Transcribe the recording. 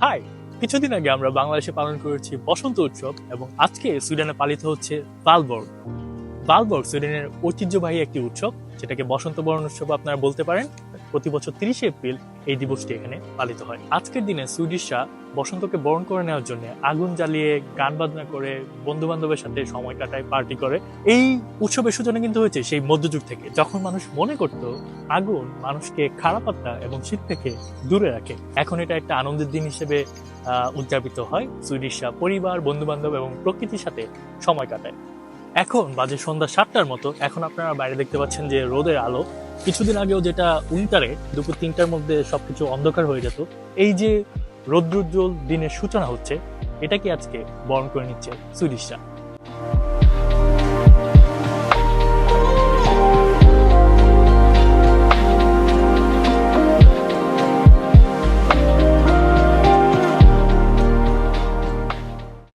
High কিছুদিন আগে আমরা বাংলাদেশে পালন করেছি বসন্ত উৎসব এবং আজকে সুইডেনে পালিত হচ্ছে বালবর্গ বালবর্গ সুইডেনের ঐতিহ্যবাহী একটি উৎসব, যেটাকে বসন্ত বরণ উৎসব আপনারা বলতে পারেন। প্রতি বছর তিরিশে এপ্রিল এই দিবসটি এখানে পালিত হয়। আজকের দিনে সুইডিশরা বসন্তকে বরণ করে নেওয়ার জন্য আগুন জ্বালিয়ে, গান বাজনা করে বন্ধু বান্ধবের সাথে সময় কাটায়, পার্টি করে, এই উৎসবের সূচনা কিন্তু হয়েছে সেই মধ্যযুগ থেকে। যখন মানুষ মনে করত, আগুন মানুষকে খারাপ আত্মা এবং শীত থেকে দূরে রাখে। এখন এটা একটা আনন্দের দিন হিসেবে উদযাপিত হয়। সুইডিশরা পরিবার বন্ধু বান্ধব এবং প্রকৃতির সাথে সময় কাটায়। এখন বাজে সন্ধ্যা সাতটার মতো। এখন আপনারা বাইরে দেখতে পাচ্ছেন যে রোদের আলো কিছুদিন আগেও যেটা উইন্টারে দুপুর তিনটার মধ্যে সবকিছু অন্ধকার হয়ে যেত, এই যে রৌদ্রোজ্জ্বল দিনের সূচনা হচ্ছে এটাকে আজকে বরণ করে নিচ্ছে সুইডিশরা